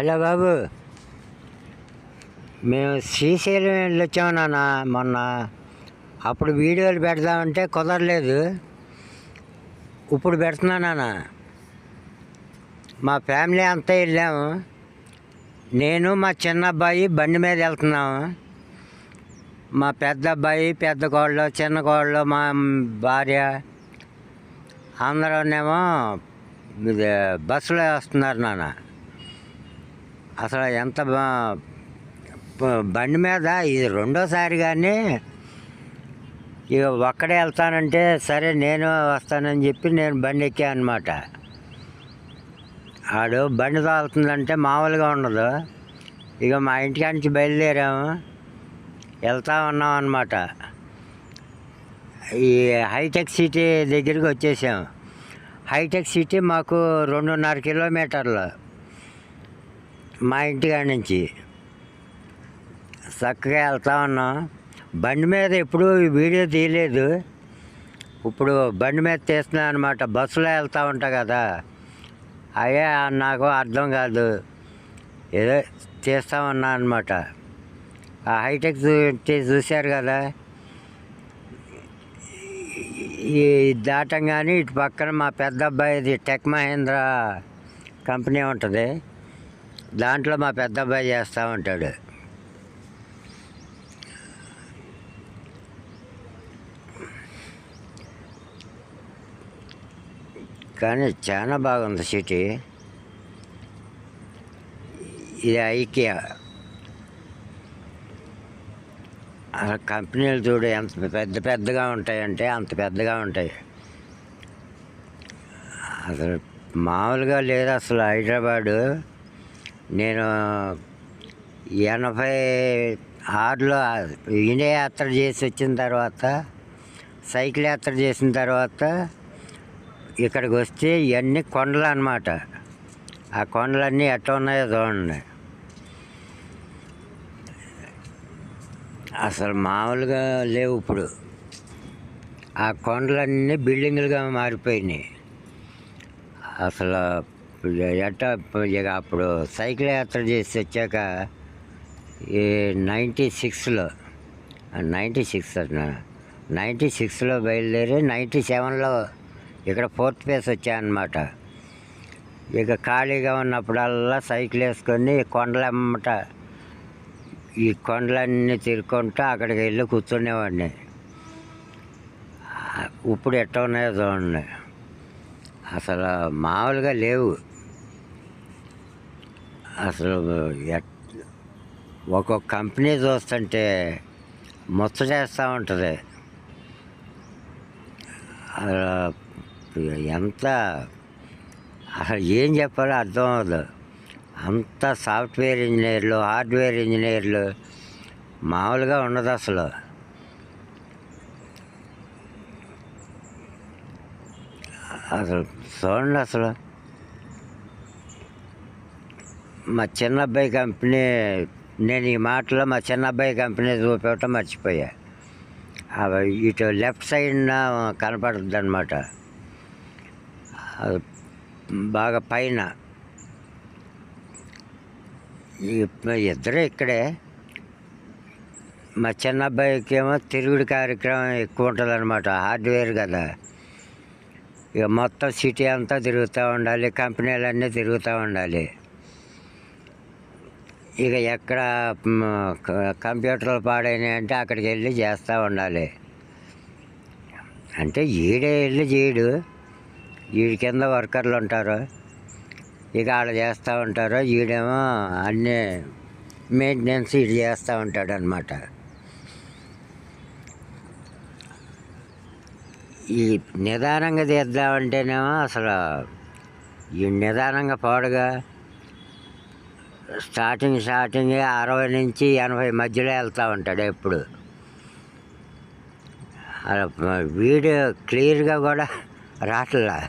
Hello బాబు. మేము శ్రీశైలం వెళ్ళి వచ్చాము నాన్న మొన్న. అప్పుడు వీడియోలు పెడదామంటే కుదరలేదు. ఇప్పుడు పెడుతున్నా నాన్న. మా ఫ్యామిలీ అంతా వెళ్ళాము నేను మా చిన్న అబ్బాయి బండి మీద వెళ్తున్నాము మా పెద్ద అబ్బాయి పెద్ద కోళ్ళు చిన్న కోళ్ళు మా భార్య అందరూనేమో ఇది బస్సులో వస్తున్నారు నాన్న. అసలు ఎంత బా- బండి మీద ఇది రెండోసారి కానీ ఇక ఒక్కడే వెళ్తానంటే సరే నేను వస్తానని చెప్పి నేను బండి ఎక్కా అనమాట ఆడు బండి తోలుతుందంటే మామూలుగా ఉండదు. ఇక మా ఇంటికాడ నుంచి బయలుదేరాము. వెళ్తా ఉన్నాం అనమాట ఈ హైటెక్ సిటీ దగ్గరికి వచ్చేసాము. హైటెక్ సిటీ మాకు రెండున్నర కిలోమీటర్లు. మా ఇంటికాడ నుంచి చక్కగా వెళ్తా ఉన్నాం. బండి మీద ఎప్పుడు వీడియో తీయలేదు. ఇప్పుడు బండి మీద తీస్తున్నా అనమాట బస్సులో వెళ్తూ ఉంటా కదా. అయ్యే నాకు అర్థం కాదు. ఏదో తీస్తా ఉన్నా అనమాట ఆ హైటెక్ చూశారు కదా. ఈ దాటంగానే ఇటు పక్కన మా పెద్ద అబ్బాయిది టెక్ మహేంద్ర కంపెనీ ఉంటుంది. దాంట్లో మా పెద్ద అబ్బాయి చేస్తూ ఉంటాడు. కానీ చాలా బాగుంది సిటీ. ఇది ఐకియా. అలా కంపెనీలు చూడు ఎంత పెద్ద పెద్దగా ఉంటాయంటే అంత పెద్దగా ఉంటాయి. అసలు మామూలుగా లేదు అసలు హైదరాబాదు. నేను ఎనభై ఆరులో ఇండియా యాత్ర చేసి వచ్చిన తర్వాత సైకిల్ యాత్ర చేసిన తర్వాత ఇక్కడికి వస్తే ఇవన్నీ కొండలు అన్నమాట. ఆ కొండలన్నీ ఎట్లా ఉన్నాయో చూడండి. అసలు మామూలుగా లేవు ఇప్పుడు. ఆ కొండలన్నీ బిల్డింగులుగా మారిపోయినాయి. అసలు ఎట్ట ఇక అప్పుడు సైకిల్ యాత్ర చేసి వచ్చాక ఈ నైంటీ సిక్స్లో నైంటీ సిక్స్ అన్న నైంటీ సిక్స్లో బయలుదేరి నైంటీ సెవెన్లో ఇక్కడ ఫోర్త్ ప్లేస్ వచ్చాయన్నమాట. ఇక ఖాళీగా ఉన్నప్పుడల్లా సైకిల్ వేసుకొని కొండలమ్మట ఈ కొండలన్నీ తిరుక్కుంటూ అక్కడికి వెళ్ళి కూర్చునేవాడిని. ఇప్పుడు ఎట్ట ఉన్నాయో చూడండి. అసలు మామూలుగా లేవు. అసలు ఎట్ ఒక్కొక్క కంపెనీ చూస్తుంటే ముచ్చటేస్తూ ఉంటుంది. ఎంత అసలు ఏం చెప్పాలో అర్థం అవ్వదు. అంత సాఫ్ట్వేర్ ఇంజనీర్లు హార్డ్వేర్ ఇంజనీర్లు మామూలుగా ఉండదు అసలు. అసలు చూడండి అసలు. మా చిన్న అబ్బాయి కంపెనీ నేను ఈ మాటలో మా చిన్న అబ్బాయి కంపెనీ చూపించటం మర్చిపోయా. అవి ఇటు లెఫ్ట్ సైడ్ కనపడుతుంది అనమాట బాగా పైన. ఇద్దరు ఇక్కడే. మా చిన్న అబ్బాయికి ఏమో తిరుగుడు కార్యక్రమం ఎక్కువ ఉంటుంది అనమాట హార్డ్వేర్ కదా. ఇక మొత్తం సిటీ అంతా తిరుగుతూ ఉండాలి కంపెనీలన్నీ తిరుగుతూ ఉండాలి. ఇక ఎక్కడ కంప్యూటర్లు పాడైనాయి అంటే అక్కడికి వెళ్ళి చేస్తూ ఉండాలి. అంటే ఈడే వెళ్ళి చేయడు. వీడి కింద వర్కర్లు ఉంటారు. ఇక ఆడ చేస్తూ ఉంటారు. ఈడేమో అన్నీ మెయింటెనెన్స్ ఇది చేస్తూ ఉంటాడు అనమాట ఈ నిదానంగా తీద్దామంటేనేమో అసలు ఈ నిదానంగా పాడుగా స్టార్టింగ్ స్టార్టింగ్ అరవై నుంచి ఎనభై మధ్యలో వెళ్తూ ఉంటాడు ఎప్పుడు. వీడియో క్లియర్గా కూడా రావట్లా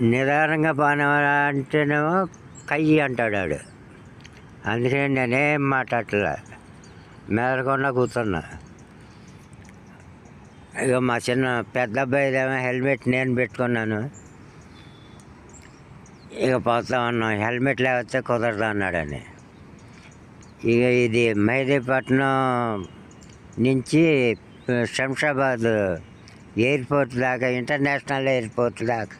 నిదానంగా పాన అంటేనేమో కయ్యి అంటాడు ఆడు. అందుకని నేనేం మాట్లాడలే మెదలకుండా కూర్చున్నా. ఇక మా చిన్న పెద్ద అబ్బాయిదేమో హెల్మెట్ నేను పెట్టుకున్నాను. ఇక పోతా ఉన్నాం. హెల్మెట్ లేకపోతే కుదరదు అన్నాడని. ఇక ఇది మెహదీపట్నం నుంచి శంషాబాద్ ఎయిర్పోర్ట్ దాకా ఇంటర్నేషనల్ ఎయిర్పోర్ట్ దాకా.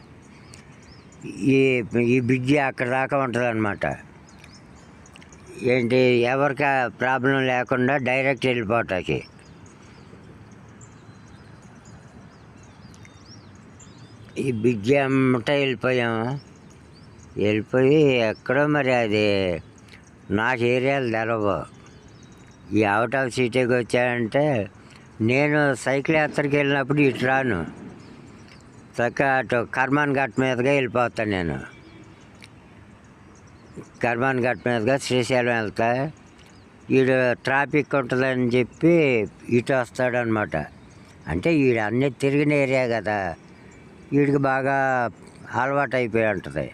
ఈ ఈ బ్రిడ్జి అక్కడ దాకా ఉంటుంది అనమాట ఏంటి ఎవరికి ప్రాబ్లం లేకుండా డైరెక్ట్ వెళ్ళిపోవటానికి ఈ బ్రిడ్జి అమ్మట వెళ్ళిపోయాము? వెళ్ళిపోయి ఎక్కడో మరి అది నాకు ఏరియాలు తెలవు. ఈ అవుట్ ఆఫ్ సిటీకి వచ్చాయంటే నేను సైకిల్ యాత్రకి వెళ్ళినప్పుడు ఇటు రాను. చక్క అటు కర్మాన్ ఘట్ మీదుగా వెళ్ళిపోతాను నేను. కర్మాన్ ఘట్ మీదుగా శ్రీశైలం వెళ్తా. ఈడు ట్రాఫిక్ ఉంటుందని చెప్పి ఇటు వస్తాడనమాట. అంటే ఈడు అన్నీ తిరిగిన ఏరియా కదా. వీడికి బాగా అలవాటు అయిపోయి ఉంటుంది.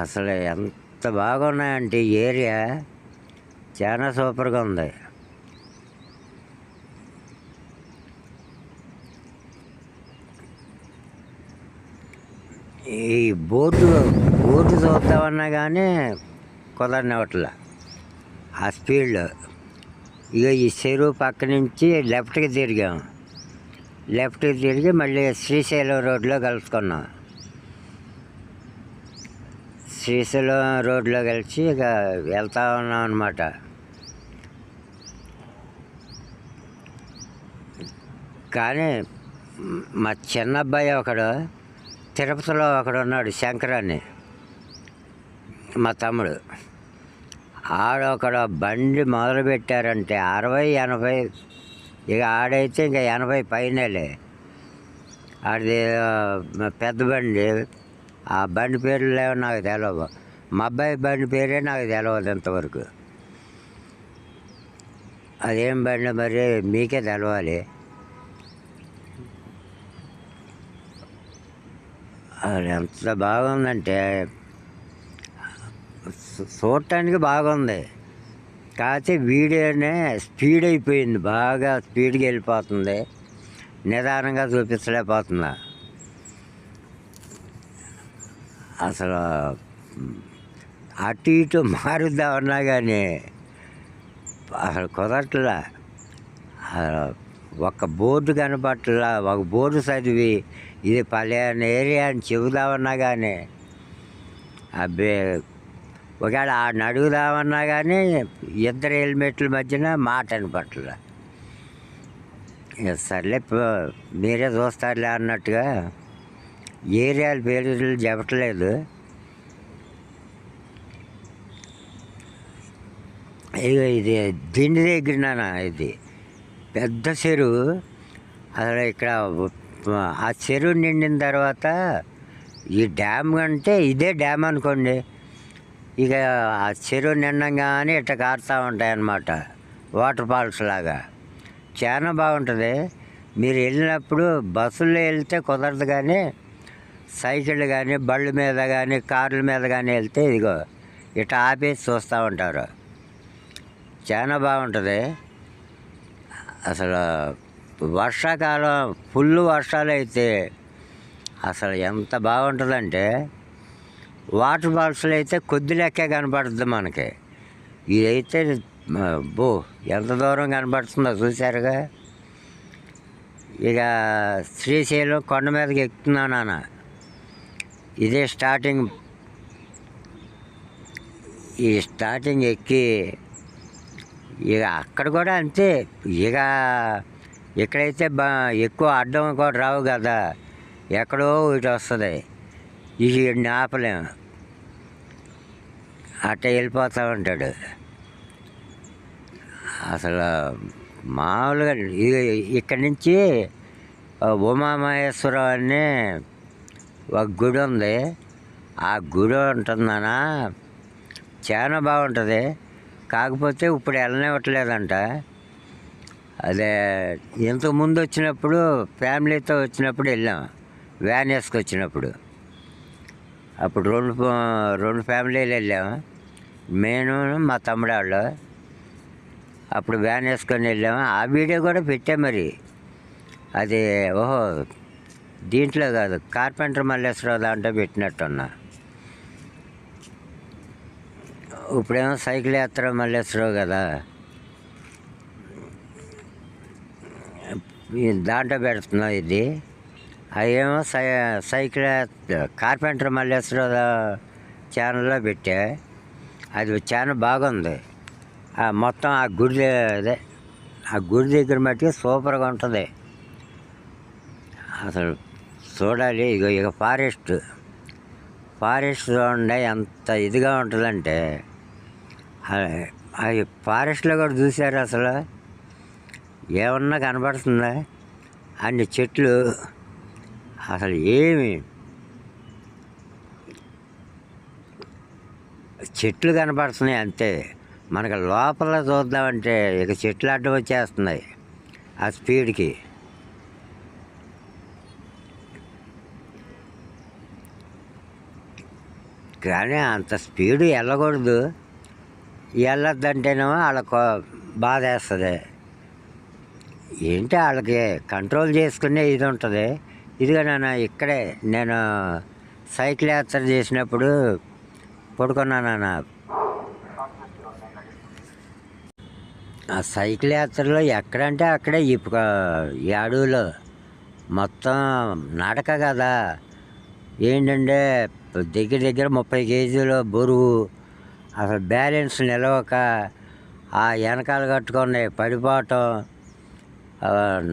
అసలు ఎంత బాగున్నాయంటే ఈ ఏరియా చాలా సూపర్గా ఉంది. ఈ బోటు బోటు చూద్దామన్నా కానీ కుదరనివట్ల ఆ స్పీడ్లో ఇక ఈ చెరువు పక్క నుంచి లెఫ్ట్కి తిరిగాం. లెఫ్ట్కి తిరిగి మళ్ళీ శ్రీశైలం రోడ్లో కలుసుకున్నాం. శ్రీశైలం రోడ్లో కలిసి ఇక వెళ్తా ఉన్నాం అనమాట కానీ మా చిన్న అబ్బాయి ఒకడు తిరుపతిలో ఒకడు ఉన్నాడు శంకర్ అని మా తమ్ముడు. ఆడొకడు బండి మొదలు పెట్టారంటే అరవై ఎనభై ఇక ఆడైతే ఇంకా ఎనభై పైనలే. ఆడిది పెద్ద బండి. ఆ బండి పేర్లు లేవో నాకు తెలియదు మా అబ్బాయి బండి పేరే నాకు తెలియదు ఇంతవరకు. అదేం బండి మరి మీకే తెలవాలి. అది ఎంత బాగుందంటే చూడటానికి బాగుంది. కాకపోతే వీడియోనే స్పీడ్ అయిపోయింది బాగా స్పీడ్గా వెళ్ళిపోతుంది. నిదానంగా చూపించలేకపోతున్నా. అసలు అటు ఇటు మారుద్దామన్నా కానీ అసలు కుదరట్లా. ఒక బోర్డు కనపట్లా ఒక బోర్డు చదివి ఇది పలానా ఏరియా అని చెబుదామన్నా కానీ అబ్బే ఒకవేళ ఆడిని అడుగుదామన్నా కానీ ఇద్దరు హెల్మెట్ల మధ్యన మాట పట్ల సర్లే పో- మీరే చూస్తారులే అన్నట్టుగా ఏరియాల పేర్లు చెప్పట్లేదు. ఇక ఇది దిండి దగ్గర ఇది. పెద్ద చెరువు. అసలు ఇక్కడ ఆ చెరువు నిండిన తర్వాత ఈ డ్యామ్ అంటే ఇదే డ్యామ్ అనుకోండి. ఇక ఆ చెరువు నిండంగానే ఇట్ట కారుతూ ఉంటాయి అన్నమాట వాటర్ ఫాల్స్ లాగా. చాలా బాగుంటుంది. మీరు వెళ్ళినప్పుడు బస్సుల్లో వెళ్తే కుదరదు కానీ సైకిళ్ళు కానీ బళ్ళు మీద కానీ కార్ల మీద కానీ వెళ్తే ఇదిగో ఇట్లా ఆపేసి చూస్తూ ఉంటారు. చాలా బాగుంటుంది. అసలు వర్షాకాలం ఫుల్ వర్షాలు అయితే అసలు ఎంత బాగుంటుందంటే వాటర్ ఫాల్స్లో అయితే కొద్ది లెక్కే కనపడుతుంది మనకి. ఇదైతే బో ఎంత దూరం కనపడుతుందో చూశారుగా? ఇక శ్రీశైలం కొండ మీదకి ఎక్కుతున్నాను నాన్న. ఇదే స్టార్టింగ్. ఈ స్టార్టింగ్ ఎక్కి ఇక అక్కడ కూడా అంతే. ఇక ఎక్కడైతే బా ఎక్కువ అడ్డం కూడా రావు కదా ఎక్కడో ఇటు వస్తుంది. ఇది ఆపలేము. అట్ట వెళ్ళిపోతూ ఉంటాడు. అసలు మామూలుగా ఇక్కడి నుంచి ఉమామహేశ్వరం అనే ఒక గుడి ఉంది. ఆ గుడి ఉంటుందనా? చాలా బాగుంటుంది. కాకపోతే ఇప్పుడు వెళ్ళనివ్వట్లేదంట. అదే ఇంతకు ముందు వచ్చినప్పుడు ఫ్యామిలీతో వచ్చినప్పుడు వెళ్ళాం. వ్యాన్ వేసుకొచ్చినప్పుడు. అప్పుడు రెండు రెండు ఫ్యామిలీలు వెళ్ళాం. నేను మా తమ్ముడు వాళ్ళు అప్పుడు వ్యాన్ వేసుకొని వెళ్ళాము ఆ వీడియో కూడా పెట్టాం మరి. అది ఓహో దీంట్లో కాదు కార్పెంటర్ మల్లేశ్వరరావు దాంట్లో పెట్టినట్టున్నా. ఇప్పుడేమో సైకిల్ యాత్ర మల్లేశ్వరరావు కదా. దాంట్లో పెడుతున్నా ఇది. అదేమో సై సైకిల్ కార్పెంటర్ మల్లేశ్వరరావు ఛానల్లో పెట్టా. అది ఛానల్ బాగుంది. ఆ మొత్తం ఆ గుడి అదే ఆ గుడి దగ్గర మట్టి సూపర్గా ఉంటుంది. అసలు చూడాలి ఇక ఇక ఫారెస్ట్. ఫారెస్ట్ చూడండి ఎంత ఇదిగా ఉంటుందంటే అవి ఫారెస్ట్లో కూడా చూశారు అసలు? ఏమన్నా కనబడుతుందా అన్ని చెట్లు. అసలు ఏమి? చెట్లు కనపడుతున్నాయి అంతే. మనకు లోపల చూద్దామంటే ఇక చెట్లు అడ్డం వచ్చేస్తున్నాయి ఆ స్పీడ్కి. కానీ అంత స్పీడ్ వెళ్ళకూడదు. వెళ్ళొద్దంటేనేమో వాళ్ళకు బాధ వేస్తుంది. ఏంటి వాళ్ళకి కంట్రోల్ చేసుకునే ఇది ఉంటుంది. ఇదిగా నేను ఇక్కడే నేను సైకిల్ యాత్ర చేసినప్పుడు పడుకున్నాను నాన్న. ఆ సైకిల్ యాత్రలో ఎక్కడంటే అక్కడే ఇప్పుడు ప- ఈ అడవిలో మొత్తం నడక కదా. ఏంటంటే దగ్గర దగ్గర ముప్పై కేజీల బరువు అసలు బ్యాలెన్స్ నిలవక ఆ వెనకాల కట్టుకున్నాయి పడిపోవటం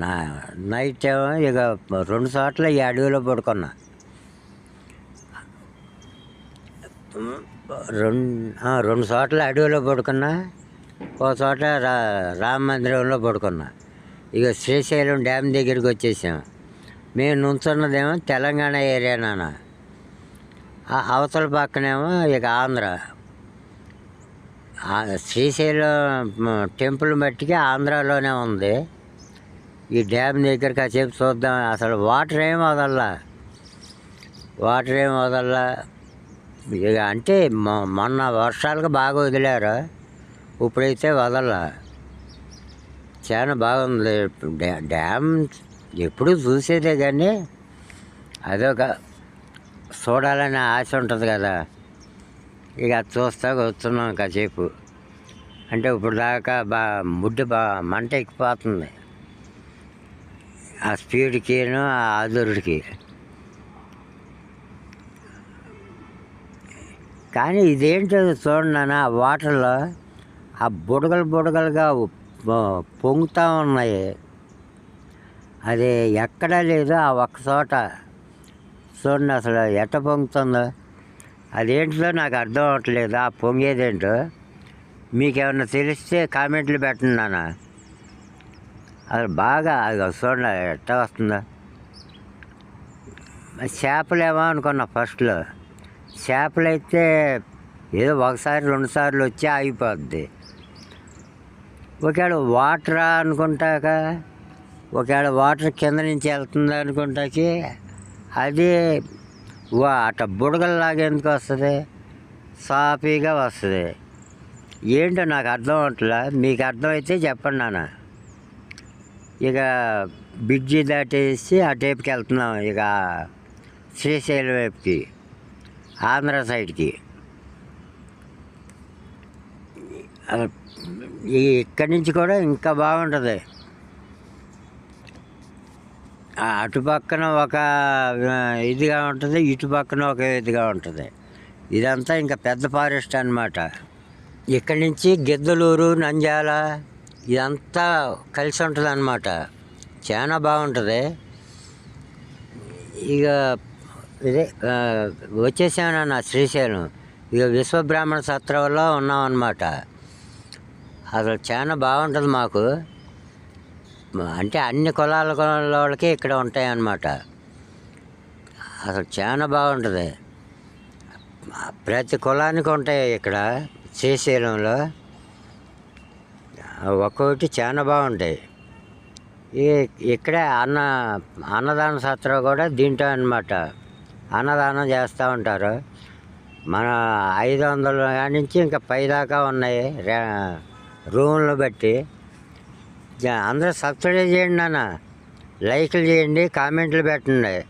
నా నైట్ ఏమో ఇక రెండు చోట్ల ఈ అడవిలో పడుకున్నా. రెండు రెండు చోట్ల అడవిలో పడుకున్నా ఒక చోట రా రామ మందిరంలో పడుకున్నా. ఇక శ్రీశైలం డ్యామ్ దగ్గరికి వచ్చేసాము మేము నుంచున్నదేమో తెలంగాణ ఏరియా అవతల పక్కనేమో ఇక ఆంధ్ర. శ్రీశైలం టెంపుల్ మట్టికి ఆంధ్రాలోనే ఉంది. ఈ డ్యామ్ దగ్గర కాసేపు చూద్దాం. అసలు వాటర్ ఏం వదల్లా? వాటర్ ఏం వదల్లా? ఇక అంటే మొ- మొన్న వర్షాలకు బాగా వదిలారు? ఇప్పుడైతే వదల్లా. చాలా బాగుంది. డ్యా- డ్యామ్ ఎప్పుడు చూసేదే కానీ అదొక చూడాలనే ఆశ ఉంటుంది కదా. ఇక చూస్తా వస్తున్నాం కాసేపు. అంటే ఇప్పుడు దాకా బా ముడ్డు బా మంట ఎక్కిపోతుంది. ఆ స్పీడ్కిను ఆ ఆదురుడికి. కానీ ఇదేంటో చూడండి ఆ వాటర్లో ఆ బుడగలు బుడగలుగా పొంగుతూ ఉన్నాయి. అది ఎక్కడా లేదు ఆ ఒక్క చోట. చూడండి అసలు ఎట్ట పొంగుతుందో. అదేంటిదో నాకు అర్థం అవ్వట్లేదు ఆ పొంగేదేంటో. మీకేమన్నా తెలిస్తే కామెంట్లు పెట్టండి నాన్న. అది బాగా అది చూడండి ఎట్ట వస్తుందో. చేపలేమో అనుకున్నా ఫస్ట్లో. చేపలు అయితే ఏదో ఒకసారి రెండు సార్లు వచ్చి ఆగిపోద్ది. ఒకవేళ వాటరా అనుకుంటాక ఒకవేళ వాటర్ కింద నుంచి వెళ్తుంది అనుకుంటాకి అది వా అట్ట బుడగల్లాగా ఎందుకు వస్తుంది? సాఫీగా వస్తుంది. ఏంటో నాకు అర్థం అవట్లా? మీకు అర్థమైతే చెప్పండి నాన్న. ఇక బ్రిడ్జి దాటేసి అటేపుకి వెళ్తున్నాం ఇక శ్రీశైలం వైపుకి ఆంధ్ర సైడ్కి. ఇక్కడి నుంచి కూడా ఇంకా బాగుంటుంది. అటు పక్కన ఒక ఇదిగా ఉంటుంది ఇటు పక్కన ఒక ఇదిగా ఉంటుంది. ఇదంతా ఇంకా పెద్ద ఫారెస్ట్ అన్నమాట. ఇక్కడి నుంచి గిద్దలూరు నంద్యాల ఇదంతా కలిసి ఉంటుంది అన్నమాట. చాలా బాగుంటుంది. ఇక ఇదే వచ్చేసామన్న శ్రీశైలం. ఇక విశ్వబ్రాహ్మణ సత్రంలో ఉన్నామన్నమాట. అసలు చాలా బాగుంటుంది మాకు. అంటే అన్ని కులాల వాళ్ళకి ఇక్కడ ఉంటాయి అన్నమాట అసలు చాలా బాగుంటుంది. ప్రతి కులానికి ఉంటాయి ఇక్కడ శ్రీశైలంలో. ఒక్కొక్కటి చాలా బాగుంటాయి. ఈ ఇక్కడే అన్న అన్నదాన సత్రం కూడా దీంట్లో అన్నమాట. అన్నదానం చేస్తూ ఉంటారు. మన ఐదు వందల నుంచి ఇంకా పై దాకా ఉన్నాయి. రే బట్టి. అందరూ సబ్సిడీ చేయండి నాన్న. లైక్లు చేయండి కామెంట్లు పెట్టండి.